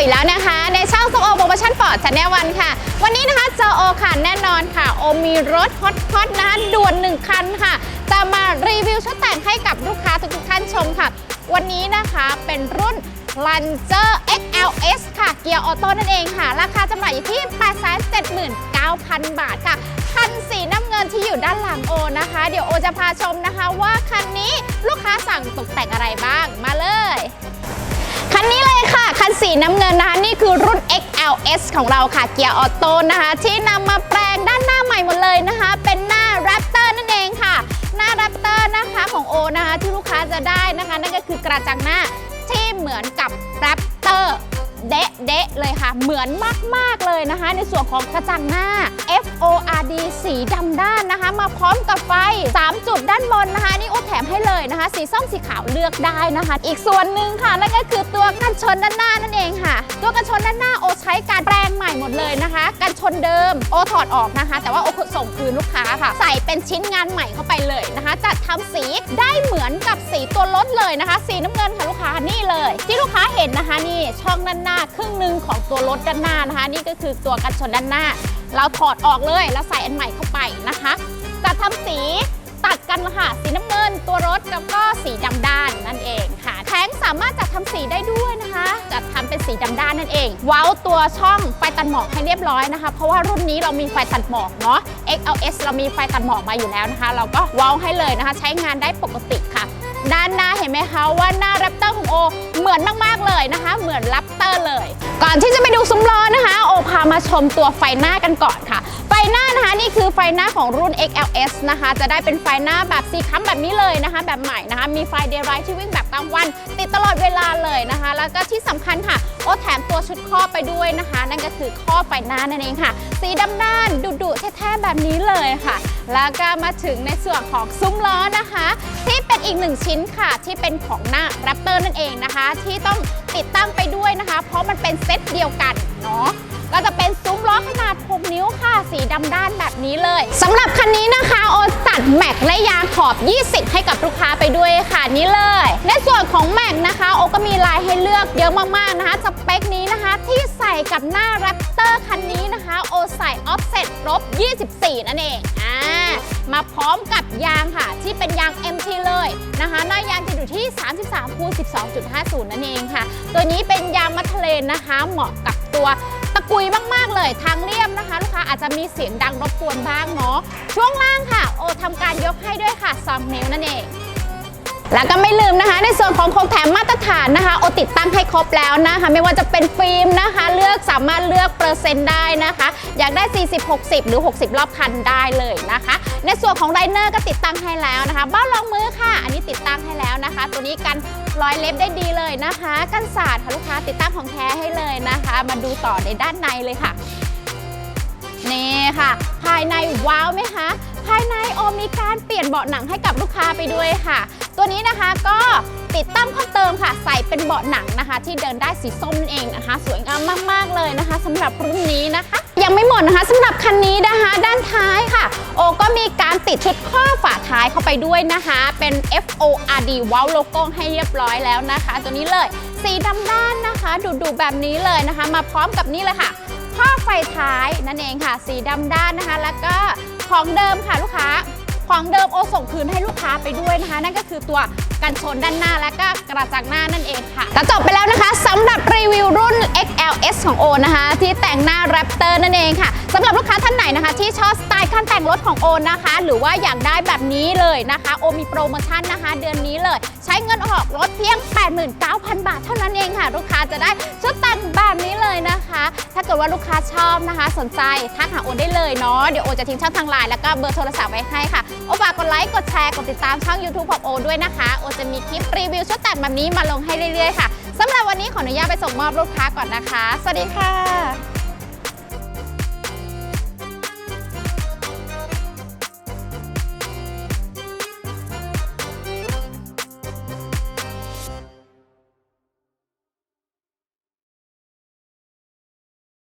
อีกแล้วนะคะ ในช่องโซโอโปรโมชั่นฟอร์ดชาแนลวันค่ะ วันนี้นะคะโซโอค่ะแน่นอนค่ะ โอมีรถฮอตๆนะคะด่วนหนึ่งคันค่ะ จะมารีวิวชุดแต่งให้กับลูกค้าทุกๆท่านชมค่ะ วันนี้นะคะเป็นรุ่น Ranger XLS ค่ะ เกียร์ออโต้นั่นเองค่ะ ราคาจำหน่ายอยู่ที่ 879,000 บาทค่ะ คันสีน้ำเงินที่อยู่ด้านหลังโอนะคะ เดี๋ยวโอจะพาชมนะคะ ว่าคันนี้ลูกค้าสั่งตกแต่งอะไรบ้าง สีน้ำเงินนะคะ นี่คือรุ่น XLS ของเราค่ะเกียร์ออโต้นะคะ ที่นำมาแปลงด้านหน้าใหม่หมดเลยนะคะ เป็นหน้า Raptor นั่นเองค่ะ หน้า Raptor นะคะของโอนะคะที่ลูกค้าจะได้นะคะ นั่นก็คือกระจังหน้าที่เหมือนกับ Raptor เดะเดะเลยค่ะ เหมือนมาก ๆ เลยนะคะ ในส่วนของกระจังหน้า ORD สีดำด้านนะคะ มาพร้อมกับไฟ 3 จุดด้านบนนะคะ นี่โอแถมให้เลยนะคะ สีส้มสีขาวเลือกได้นะคะ อีกส่วนหนึ่งค่ะนั่นก็คือตัวกันชนด้านหน้านั่นเองค่ะ ตัวกันชนด้านหน้าโอใช้การแปลงใหม่หมดเลยนะคะ กันชนเดิมโอถอดออกนะคะ แต่ว่าโอส่งคืนลูกค้าค่ะ ใส่เป็นชิ้นงานใหม่เข้าไปเลยนะคะจัดทำสีได้เหมือนกับสีตัวรถเลยนะคะ สีน้ำเงินค่ะลูกค้า เลย ที่ลูกค้าเห็นนะคะนี่ช่องด้านหน้าครึ่งหนึ่งของตัวรถด้านหน้านะคะ นี่ก็คือตัวกันชนด้านหน้า เราถอดออกเลยแล้วใส่อันใหม่เข้าไปนะคะจัดทำสีตัดกันค่ะสีน้ำเงินตัวรถแล้วก็สีดำด้านนั่นเองค่ะแท้งสามารถจัดทำสีได้ด้วยนะคะจัดทำเป็นสีดำด้านนั่นเอง เว้าตัวช่องไฟตัดหมอกให้เรียบร้อยนะคะ เพราะว่ารุ่นนี้เรามีไฟตัดหมอกเนาะ XLS เรามีไฟตัดหมอกมาอยู่แล้วนะคะ เราก็เว้าให้เลยนะคะ ใช้งานได้ปกติค่ะ ด้านหน้าเห็นไหมคะว่าหน้าแรปเตอร์ของโอ เหมือนมากๆเลยนะคะ เหมือนแรปเตอร์เลย ก่อนที่จะไปดูซุ้มล้อนะคะ โอพามาชมตัวไฟหน้ากันก่อนค่ะ ไฟหน้านะคะนี่คือไฟหน้าของรุ่น XLS นะคะ จะได้เป็นไฟหน้าแบบสีค้ำแบบนี้เลยนะคะ แบบใหม่นะคะ มีไฟเดย์ไรที่วิ่งแบบกลางวัน ติดตลอดเวลาเลยนะคะ แล้วก็ที่สำคัญค่ะ โอแถมตัวชุดครอบไปด้วยนะคะ นั่นก็คือครอบไฟหน้านั่นเองค่ะ สีดำด้านดุๆแท้ๆแบบนี้เลยค่ะ แล้วก็มาถึงในส่วนของซุ้มล้อนะคะที่ เป็นอีกหนึ่งชิ้นค่ะที่เป็นของหน้า Raptor นั่นเองนะคะ ที่ต้องติดตั้งไปด้วยนะคะ เพราะมันเป็นเซตเดียวกันเนาะก็จะเป็นซุ้มล้อขนาด 6 นิ้วค่ะ สีดำด้านแบบนี้เลยสำหรับคันนี้นะคะโอจัดแม็กและยางขอบ 20 ให้กับลูกค้าไปด้วยค่ะนี่เลย ในส่วนของแม็กนะคะ โอก็มีลายให้เลือกเยอะมากๆนะคะสเปคนี้นะคะ ที่ใส่กับหน้า Raptor คันนี้ ใส่ออฟเซ็ตลบ24 นั่นเองอ่ามาพร้อมกับยางค่ะ ที่เป็นยาง MT เลยนะคะหน้ายางจะอยู่ที่ 33คูณ12.50 นั่นเองค่ะ ตัวนี้เป็นยางมัทเทเลนนะคะ เหมาะกับตัวตะกุยมาก ๆ เลยทางเรียบนะคะ ลูกค้าอาจจะมีเสียงดังรบกวนบ้างเนาะช่วงล่างค่ะ โอทำการยกให้ด้วยค่ะ 2 นิ้วนั่นเอง แล้วก็ไม่ลืมนะคะ ในส่วนของโครงแถมมาตรฐานนะคะโอติดตั้งให้ครบแล้วนะคะ ไม่ว่าจะเป็นฟิล์มนะคะ เลือกสามารถเลือกเปอร์เซ็นต์ได้นะคะ อยากได้ 40 60 หรือ 60 รอบคันได้เลยนะคะ ในส่วนของไรเนอร์ก็ติดตั้งให้แล้วนะคะเบ้ารองมือค่ะ อันนี้ติดตั้งให้แล้วนะคะ ตัวนี้กันรอยเล็บได้ดีเลยนะคะ กันสาดค่ะลูกค้าติดตั้งของแท้ให้เลยนะคะ มาดูต่อในด้านในเลยค่ะนี่ค่ะ ภายในว้าวไหมคะภายในโอมีการเปลี่ยนเบาะหนังให้กับลูกค้าไปด้วยค่ะ ตัวนี้นะคะก็ติดตั้งเพิ่มเติมค่ะ ใส่เป็นเบาะหนังนะคะ ที่เดินได้สีส้มนั่นเองนะคะ สวยงามมาก ๆ เลยนะคะสำหรับรุ่นนี้นะคะ ยังไม่หมดนะคะสำหรับคันนี้นะคะ ด้านท้ายค่ะ โอก็มีการติดชุดข้อฝาท้ายเข้าไปด้วยนะคะ เป็น FORD ว้าวโลโก้ให้เรียบร้อยแล้วนะคะ ตัวนี้เลยสีดำด้านนะคะดุๆแบบนี้เลยนะคะ มาพร้อมกับนี่เลยค่ะข้อไฟท้ายนั่นเองค่ะ สีดำด้านนะคะ แล้วก็ของเดิมค่ะลูกค้า ของเดิมโอส่งคืนให้ลูกค้าไปด้วยนะคะ นั่นก็คือตัวกันชนด้านหน้าและก็กระจังหน้านั่นเองค่ะก็จบไปแล้วนะคะสำหรับรีวิวรุ่น XLS ของโอนะคะ ที่แต่งหน้าแรปเตอร์นั่นเองค่ะสำหรับลูกค้าท่านไหนนะคะ ที่ชอบสไตล์การแต่งรถของโอนะคะ หรือว่าอยากได้แบบนี้เลยนะคะ โอมีโปรโมชั่นนะคะ เดือนนี้เลย ใช้เงินออกรถเพียง 89,000 บาทเท่านั้นเองค่ะ ลูกค้าจะได้ชุดแต่งแบบนี้เลยนะคะ ถ้าเกิดว่าลูกค้าชอบนะคะ สนใจทักหาโอได้เลยเนาะเดี๋ยวโอจะทิ้งช่องทางไลน์แล้วก็เบอร์โทรศัพท์ไว้ให้ค่ะโอฝากกดไลค์กดแชร์กดติดตามช่อง YouTube ของโอด้วยนะคะโอจะมีคลิปรีวิวชุดแต่งแบบนี้มาลงให้เรื่อยๆค่ะสำหรับวันนี้ขออนุญาตไปส่งมอบลูกค้าก่อนนะคะ สวัสดีค่ะ